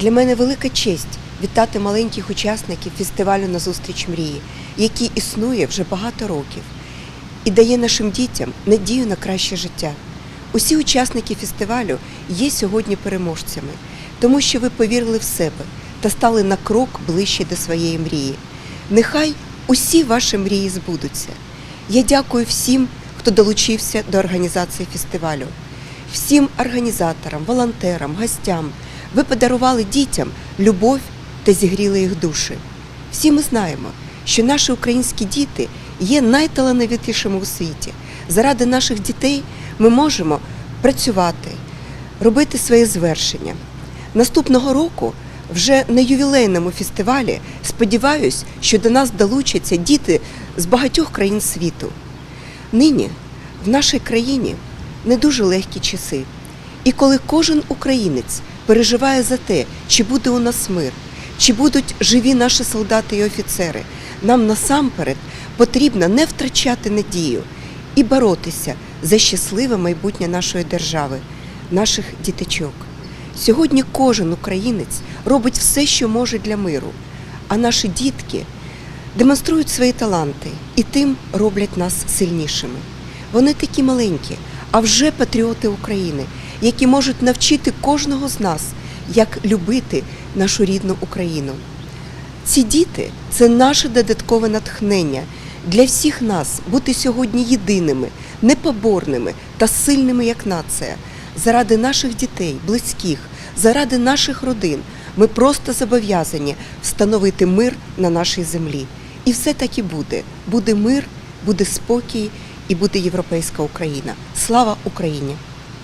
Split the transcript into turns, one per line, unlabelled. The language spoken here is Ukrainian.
Для мене велика честь вітати маленьких учасників фестивалю Назустріч мрії, який існує вже багато років і дає нашим дітям надію на краще життя. Усі учасники фестивалю є сьогодні переможцями, тому що ви повірили в себе та стали на крок ближче до своєї мрії. Нехай усі ваші мрії збудуться. Я дякую всім, хто долучився до організації фестивалю, всім організаторам, волонтерам, гостям. Ви подарували дітям любов та зігріли їх душі. Всі ми знаємо, що наші українські діти є найталановитішими у світі. Заради наших дітей ми можемо працювати, робити своє звершення. Наступного року, вже на ювілейному фестивалі, сподіваюсь, що до нас долучаться діти з багатьох країн світу. Нині в нашій країні не дуже легкі часи. І коли кожен українець переживає за те, чи буде у нас мир, чи будуть живі наші солдати і офіцери, нам насамперед потрібно не втрачати надію і боротися за щасливе майбутнє нашої держави, наших діточок. Сьогодні кожен українець робить все, що може для миру, а наші дітки демонструють свої таланти і тим роблять нас сильнішими. Вони такі маленькі, а вже патріоти України, які можуть навчити кожного з нас, як любити нашу рідну Україну. Ці діти це наше додаткове натхнення для всіх нас бути сьогодні єдиними, непоборними та сильними як нація. Заради наших дітей, близьких, заради наших родин ми просто зобов'язані встановити мир на нашій землі. І все так і буде. Буде мир, буде спокій і буде європейська Україна. Слава Україні!